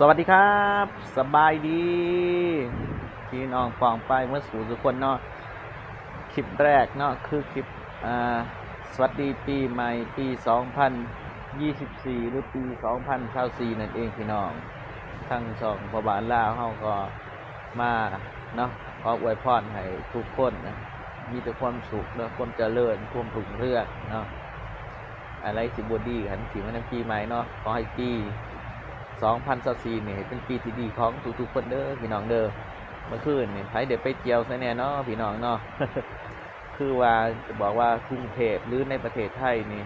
สวัสดีครับ สบายดี พี่น้องปองไปเมื่อสู่ทุกคนเนาะคลิปแรกเนาะคือคลิปอ่าสวัสดีปีใหม่ปี 2024 หรือปี 2024นั่นเองพี่น้องทั้งสองพบาลลาวเฮาก็มาเนาะขออวยพรให้ทุกคนนะมีแต่ความสุขและความเจริญความรุ่งเรืองเนาะอะไรสิบดีกันถึงวันปีใหม่เนาะขอให้ปี 2024นี่เป็นปีที่ดีของทุกๆคนเด้อพี่น้องเด้อเมื่อคืนนี่ไผเดี๋ยวไปเที่ยวซะแน่เนาะพี่น้องเนาะคือว่าจะบอกว่ากรุงเทพหรือในประเทศไทยนี่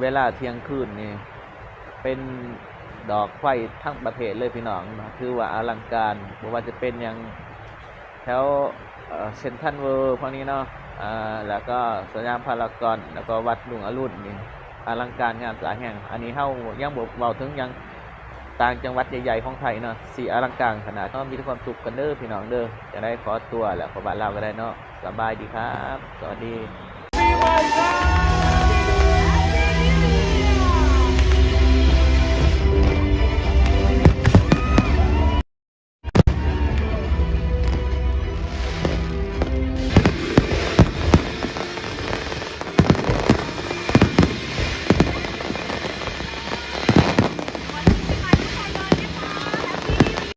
เวลาเที่ยงคืนนี่ เป็นดอกไฟทั้งประเทศเลยพี่น้องนะคือว่าอลังการบ่ว่าจะเป็นอย่างแถวเซนทันเวิร์พวกนี้เนาะอ่าแล้วก็สยามพารากอนแล้วก็วัดหลวงอรุณนี่อลังการงานสายแห่ง อันนี้เฮายังบ่เว้าถึงยัง ต่างจังหวัดใหญ่ๆของไทยเนาะสีอลังการขนาดก็มีทุกความสุขกันเด้อพี่น้องเด้อจะได้ขอตัวแหละขอบานเราก็ได้เนาะสบายดีครับ สวัสดี